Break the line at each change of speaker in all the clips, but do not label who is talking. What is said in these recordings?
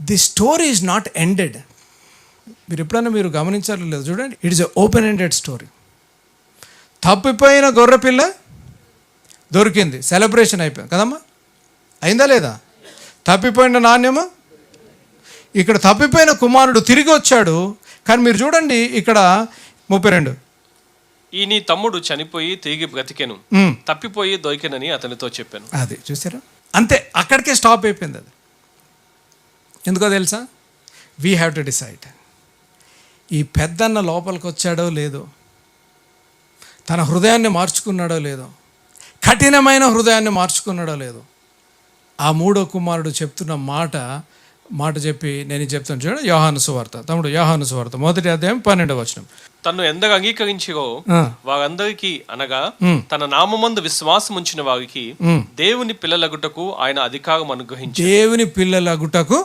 The story is not ended. మీరు ఎప్పుడైనా మీరు గమనించాలో లేదు చూడండి. It is a open ended story తప్పిపోయిన గొర్రెపిల్ల దొరికింది. సెలబ్రేషన్ అయిపోయింది. కదమ్మా? అయిందా లేదా? తప్పిపోయిన నాణ్యము? ఇక్కడ తప్పిపోయిన కుమారుడు తిరిగి వచ్చాడు. కానీ మీరు చూడండి ఇక్కడ ముప్పై రెండు.
ఈ నీ తమ్ముడు చనిపోయి తిరిగి బ్రతికెను. తప్పిపోయి దొరికెనని అతనితో చెప్పాను.
అది చూసారా? అంతే. అక్కడికే స్టాప్ అయిపోయింది అది. ఎందుకో తెలుసా? వీ హ్యావ్ టు డిసైడ్ ఈ పెద్దన్న లోపలికి వచ్చాడో లేదో తన హృదయాన్ని మార్చుకున్నాడో లేదో కఠినమైన హృదయాన్ని మార్చుకున్నాడో లేదో ఆ మూడో కుమారుడు చెప్తున్న మాట మాట చెప్పి నేను చెప్తాను చూడండి యోహాను సువార్త. తమ్ముడు యోహాను సువార్త మొదటి అధ్యాయం పన్నెండవ వచనం.
తన్ను ఎందరు అంగీకరించిరో
ఆ,
వారందరికీ అనగా. తన నామమందు విశ్వాసం ఉంచిన వారికి. దేవుని పిల్లలగుటకు ఆయన అధికారం అనుగ్రహించి
దేవుని పిల్లలగుటకు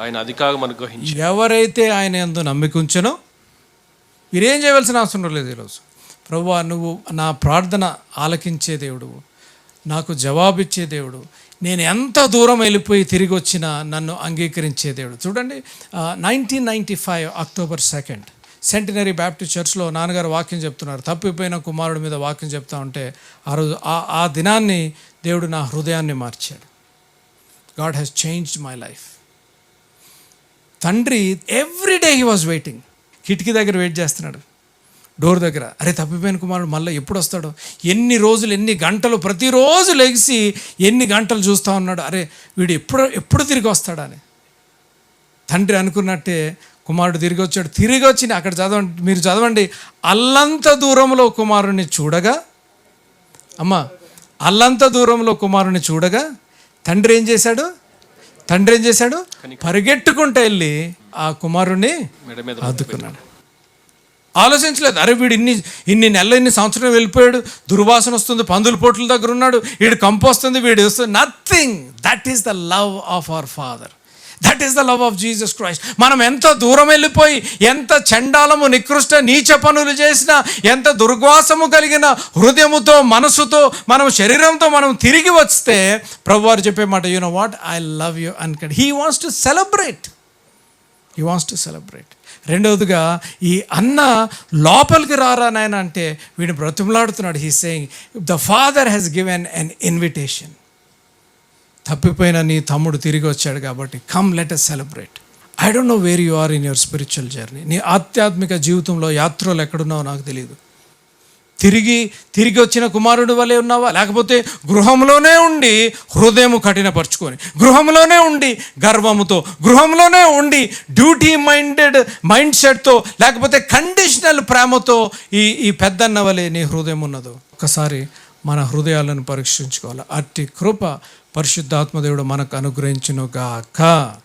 ఆయన అధికారం అనుగ్రహించి
ఎవరైతే ఆయన ఎందు నమ్మికుంచనో మీరేం చేయవలసిన అవసరం లేదు ఈరోజు. ప్రభు నువ్వు నా ప్రార్థన ఆలకించే దేవుడు. నాకు జవాబిచ్చే దేవుడు. నేను ఎంత దూరం వెళ్ళిపోయి తిరిగి వచ్చినా నన్ను అంగీకరించే దేవుడు. చూడండి nineteen ninety five October second centenary Baptist చర్చ్లో నాన్నగారు వాక్యం చెప్తున్నారు. తప్పిపోయిన కుమారుడి మీద వాక్యం చెప్తా ఉంటే ఆ రోజు ఆ- ఆ దినాన్ని దేవుడు నా హృదయాన్ని మార్చాడు. God has changed my life తండ్రి ఎవ్రీడే హీ వాజ్ వెయిటింగ్ కిటికీ దగ్గర వెయిట్ చేస్తున్నాడు. డోర్ దగ్గర. అరే తప్పిపోయిన కుమారుడు మళ్ళీ ఎప్పుడు వస్తాడు? ఎన్ని రోజులు ఎన్ని గంటలు ప్రతిరోజు లెగిసి ఎన్ని గంటలు చూస్తూ ఉన్నాడు? అరే వీడు ఎప్పుడు ఎప్పుడు తిరిగి వస్తాడని తండ్రి అనుకున్నట్టే కుమారుడు తిరిగి వచ్చాడు. తిరిగి వచ్చి అక్కడ చదవండి మీరు చదవండి. అల్లంత దూరంలో కుమారుణ్ణి చూడగా అమ్మ అల్లంత దూరంలో కుమారుని చూడగా తండ్రి ఏం చేశాడు? తండ్రి ఏం చేశాడు? పరిగెట్టుకుంటూ వెళ్ళి ఆ కుమారుణ్ణి ఆదుకున్నాడు. ఆలోచించలేదు. అరే వీడు ఇన్ని ఇన్ని నెలలు ఇన్ని సంవత్సరం వెళ్ళిపోయాడు. దుర్వాసన వస్తుంది పందుల పోట్ల దగ్గర ఉన్నాడు. వీడు కంపు వస్తుంది వీడు వస్తుంది. Nothing that is the love of our father that is the love of Jesus Christ మనం ఎంత దూరం వెళ్ళిపోయి ఎంత చండాలము నికృష్ట నీచ పనులు చేసినా ఎంత దుర్వాసము కలిగిన హృదయముతో మనసుతో మనం శరీరంతో మనం తిరిగి వస్తే ప్రభువారు చెప్పే మాట you know what I love you అన్కడ్. He wants to celebrate he wants to celebrate రెండవదిగా ఈ అన్న లోపలికి రారా నాయన అంటే వీడు బ్రతిమలాడుతున్నాడు. He saying the father has given an invitation తప్పిపోయిన నీ తమ్ముడు తిరిగి వచ్చాడు కాబట్టి come let us celebrate I don't know where you are in your spiritual journey నీ ఆధ్యాత్మిక జీవితంలో యాత్రలు ఎక్కడున్నావో నాకు తెలియదు తిరిగి తిరిగి వచ్చిన కుమారుడు వలె ఉన్నావా? లేకపోతే గృహంలోనే ఉండి హృదయము కఠినపరుచుకొని గృహంలోనే ఉండి గర్వముతో గృహంలోనే ఉండి డ్యూటీ మైండెడ్ మైండ్ సెట్తో లేకపోతే కండిషనల్ ప్రేమతో ఈ ఈ పెద్దన్న వలె నీ హృదయం ఉన్నదో? ఒకసారి మన హృదయాలను పరీక్షించుకోవాలి. అట్టి కృప పరిశుద్ధాత్మదేవుడు మనకు అనుగ్రహించునుగాక.